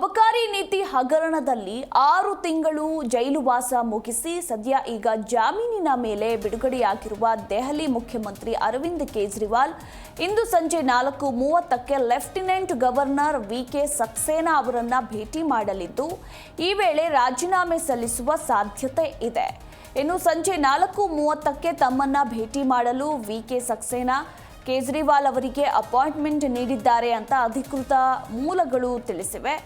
ಅಬಕಾರಿ ನೀತಿ ಹಗರಣದಲ್ಲಿ ಆರು ತಿಂಗಳು ಜೈಲುವಾಸ ಮುಗಿಸಿ ಸದ್ಯ ಈಗ ಜಾಮೀನಿನ ಮೇಲೆ ಬಿಡುಗಡೆಯಾಗಿರುವ ದೆಹಲಿ ಮುಖ್ಯಮಂತ್ರಿ ಅರವಿಂದ್ ಕೇಜ್ರಿವಾಲ್, ಇಂದು ಸಂಜೆ ನಾಲ್ಕು ಮೂವತ್ತಕ್ಕೆ lieutenant governor V K Saxena ಅವರನ್ನು ಭೇಟಿ ಮಾಡಲಿದ್ದು, ಈ ವೇಳೆ ರಾಜೀನಾಮೆ ಸಲ್ಲಿಸುವ ಸಾಧ್ಯತೆ ಇದೆ. ಇನ್ನು ಸಂಜೆ ನಾಲ್ಕು ಮೂವತ್ತಕ್ಕೆ ತಮ್ಮನ್ನ ಭೇಟಿ ಮಾಡಲು ವಿ ಕೆ ಸಕ್ಸೇನಾ, ಕೇಜ್ರಿವಾಲ್ ಅವರಿಗೆ ಅಪಾಯಿಂಟ್ಮೆಂಟ್ ನೀಡಿದ್ದಾರೆ ಅಂತ ಅಧಿಕೃತ ಮೂಲಗಳು ತಿಳಿಸಿವೆ.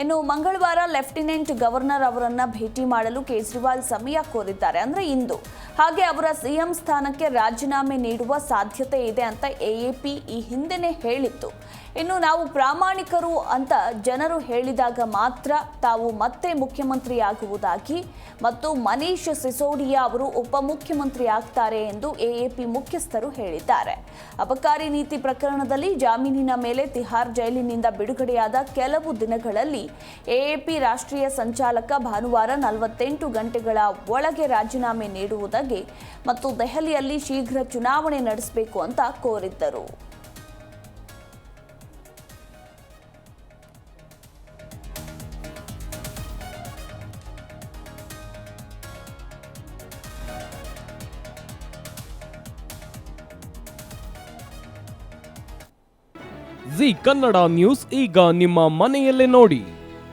ಇನ್ನು ಮಂಗಳವಾರ ಲೆಫ್ಟಿನೆಂಟ್ ಗವರ್ನರ್ ಅವರನ್ನ ಭೇಟಿ ಮಾಡಲು ಕೇಜ್ರಿವಾಲ್ ಸಮಯ ಕೋರಿದ್ದಾರೆ. ಅಂದ್ರೆ ಇಂದು. ಹಾಗೆ ಅವರ ಸಿಎಂ ಸ್ಥಾನಕ್ಕೆ ರಾಜೀನಾಮೆ ನೀಡುವ ಸಾಧ್ಯತೆ ಇದೆ ಅಂತ ಎಎಪಿ ಈ ಹಿಂದೆನೇ ಹೇಳಿತ್ತು. ಇನ್ನು ನಾವು ಪ್ರಾಮಾಣಿಕರು ಅಂತ ಜನರು ಹೇಳಿದಾಗ ಮಾತ್ರ ತಾವು ಮತ್ತೆ ಮುಖ್ಯಮಂತ್ರಿ ಆಗುವುದಾಗಿ ಮತ್ತು ಮನೀಶ್ ಸಿಸೋಡಿಯಾ ಅವರು ಉಪಮುಖ್ಯಮಂತ್ರಿ ಆಗ್ತಾರೆ ಎಂದು ಎಎಪಿ ಮುಖ್ಯಸ್ಥರು ಹೇಳಿದ್ದಾರೆ. ಅಬಕಾರಿ ನೀತಿ ಪ್ರಕರಣದಲ್ಲಿ ಜಾಮೀನಿನ ಮೇಲೆ ತಿಹಾರ್ ಜೈಲಿನಿಂದ ಬಿಡುಗಡೆಯಾದ ಕೆಲವು ದಿನಗಳಲ್ಲಿ ಎಎಪಿ ರಾಷ್ಟ್ರೀಯ ಸಂಚಾಲಕ ಭಾನುವಾರ ನಲವತ್ತೆಂಟು ಗಂಟೆಗಳ ಒಳಗೆ ರಾಜೀನಾಮೆ ನೀಡುವುದಾಗಿ ಮತ್ತು ದೆಹಲಿಯಲ್ಲಿ ಶೀಘ್ರ ಚುನಾವಣೆ ನಡೆಸಬೇಕು ಅಂತ ಕೋರಿದ್ದರು. ಜಿ ಕನ್ನಡ ನ್ಯೂಸ್ ಈಗ ನಿಮ್ಮ ಮನೆಯಲ್ಲೇ ನೋಡಿ.